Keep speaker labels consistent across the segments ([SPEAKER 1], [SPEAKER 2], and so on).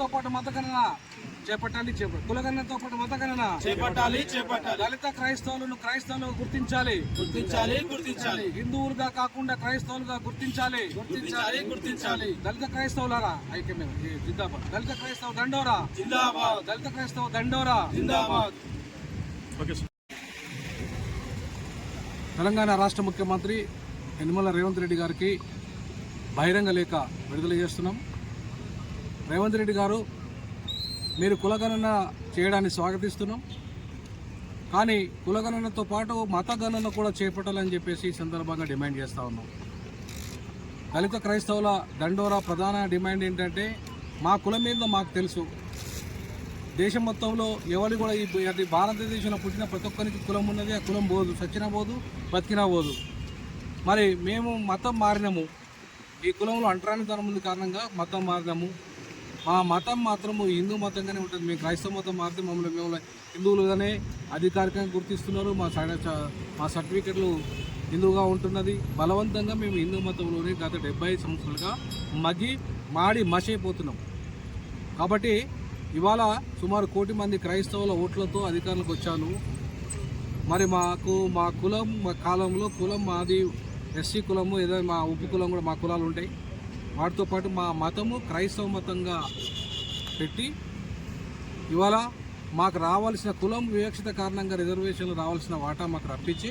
[SPEAKER 1] తో పాటు మతగణన చేపట్టాలి చేపట్టాలి కులగణనతో పాటు మతగణన
[SPEAKER 2] చేపట్టాలి చేపట్టాలి.
[SPEAKER 1] దళిత క్రైస్తవులను క్రైస్తవులుగా గుర్తించాలి.
[SPEAKER 2] గుర్తించాలి గుర్తించాలి.
[SPEAKER 1] హిందువులుగా కాకుండా క్రైస్తవులుగా గుర్తించాలి.
[SPEAKER 2] గుర్తించాలి గుర్తించాలి.
[SPEAKER 1] దళిత క్రైస్తవులారా ఐక్యమే జిందాబాద్. దళిత క్రైస్తవ దండోరా.
[SPEAKER 2] జిందాబాద్.
[SPEAKER 1] దళిత క్రైస్తవ దండోరా.
[SPEAKER 2] జిందాబాద్.
[SPEAKER 1] తెలంగాణ రాష్ట్ర ముఖ్యమంత్రి యనమల రేవంత్ రెడ్డి గారికి బహిరంగ లేఖ విడుదల చేస్తున్నాం. రేవంత్ రెడ్డి గారు మీరు కులగణన చేయడాన్ని స్వాగతిస్తున్నాం. కానీ కులగణనతో పాటు మత గణన కూడా చేపట్టాలని చెప్పేసి ఈ సందర్భంగా డిమాండ్ చేస్తూ ఉన్నాం. దళిత క్రైస్తవుల దండోరా ప్రధాన డిమాండ్ ఏంటంటే మా కులం మీద మాకు తెలుసు. దేశం మొత్తంలో ఎవరు కూడా ఈ భారతదేశంలో పుట్టిన ప్రతి ఒక్కరికి కులం ఉన్నది ఆ కులం పోదు సచ్చినా పోదు బతికినా పోదు. మరి మేము మతం మారినాము. ఈ కులంలో అంటరానితనం ఉంది కారణంగా మతం మారినాము. మా మతం మాత్రము హిందూ మతంగానే ఉంటుంది. మేము క్రైస్తవ మతం మారితే మమ్మల్ని మేము హిందువులుగానే అధికారికంగా గుర్తిస్తున్నారు. మా మా సర్టిఫికెట్లు హిందువుగా ఉంటున్నది. బలవంతంగా మేము హిందూ మతంలోనే గత డెబ్బై సంవత్సరాలుగా మగ్గి మాడి మసైపోతున్నాం కాబట్టి ఇవాళ సుమారు కోటి మంది క్రైస్తవుల ఓట్లతో అధికారులకు వచ్చాను. మరి మాకు మా కులం మా కాలంలో కులం మాది ఎస్సీ కులము ఏదైనా మా ఉప్పు కులం కూడా మా కులాలు ఉంటాయి. వాటితో పాటు మా మతము క్రైస్తవ మతంగా పెట్టి ఇవాళ మాకు రావాల్సిన కులం వివక్షత కారణంగా రిజర్వేషన్లు రావాల్సిన వాటా మాకు రప్పించి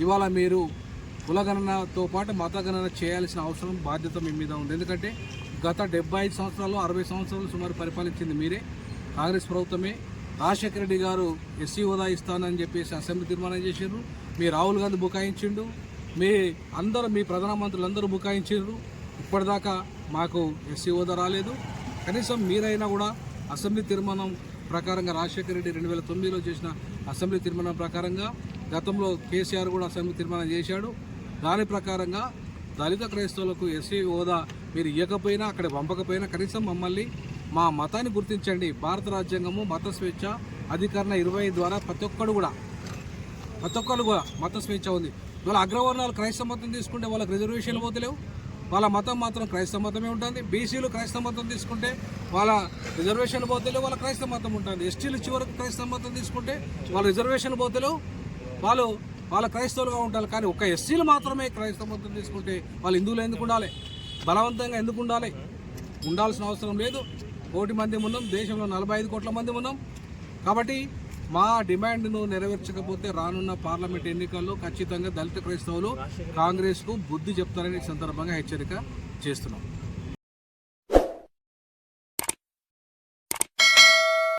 [SPEAKER 1] ఇవాళ మీరు కులగణనతో పాటు మతగణన చేయాల్సిన అవసరం బాధ్యత మీ మీద ఉంది. ఎందుకంటే గత డెబ్బై ఐదు సంవత్సరాలు అరవై సంవత్సరాలు సుమారు పరిపాలించింది మీరే. కాంగ్రెస్ ప్రభుత్వమే. రాజశేఖర రెడ్డి గారు ఎస్సీ హోదా ఇస్తానని చెప్పేసి అసెంబ్లీ తీర్మానం చేసిండ్రు. మీ రాహుల్ గాంధీ బుకాయించిండు. మీ అందరూ మీ ప్రధానమంత్రులందరూ బుకాయించారు ఇప్పటిదాకా మాకు ఎస్సీ హోదా రాలేదు. కనీసం మీరైనా కూడా అసెంబ్లీ తీర్మానం ప్రకారంగా రాజశేఖర రెడ్డి రెండు వేల తొమ్మిదిలో చేసిన అసెంబ్లీ తీర్మానం ప్రకారంగా గతంలో కేసీఆర్ కూడా అసెంబ్లీ తీర్మానం చేశాడు. దాని ప్రకారంగా దళిత క్రైస్తవులకు ఎస్సీ హోదా మీరు ఇవ్వకపోయినా అక్కడ పంపకపోయినా కనీసం మమ్మల్ని మా మతాన్ని గుర్తించండి. భారత రాజ్యాంగము మత స్వేచ్ఛ అధికరణ ఇరవై ద్వారా ప్రతి ఒక్కడు కూడా ప్రతి ఒక్కరు కూడా మత స్వేచ్ఛ ఉంది. ఇవాళ అగ్రవర్ణాలు క్రైస్తవ మతం తీసుకుంటే వాళ్ళకి రిజర్వేషన్లు పోతలేవు. వాళ్ళ మతం మాత్రం క్రైస్తవ మతమే ఉంటుంది. బీసీలు క్రైస్తవ మతం తీసుకుంటే వాళ్ళ రిజర్వేషన్ పోతలేవు వాళ్ళ క్రైస్తవ మతం ఉంటుంది. ఎస్టీలు చివరకు క్రైస్తవ మతం తీసుకుంటే వాళ్ళ రిజర్వేషన్ పోతలేవు వాళ్ళు వాళ్ళ క్రైస్తవులుగా ఉంటారు. కానీ ఒక్క ఎస్సీలు మాత్రమే క్రైస్తవ మతం తీసుకుంటే వాళ్ళు హిందువులు ఎందుకు ఉండాలి? బలవంతంగా ఎందుకు ఉండాలి? ఉండాల్సిన అవసరం లేదు. కోటి మంది ఉన్నాం. దేశంలో నలభై ఐదు కోట్ల మంది ఉన్నాం. కాబట్టి మా డిమాండ్ను నెరవేర్చకపోతే రానున్న పార్లమెంట్ ఎన్నికల్లో ఖచ్చితంగా దళిత క్రైస్తవులు కాంగ్రెస్కు బుద్ధి చెప్తారని సందర్భంగా హెచ్చరిక చేస్తున్నాం.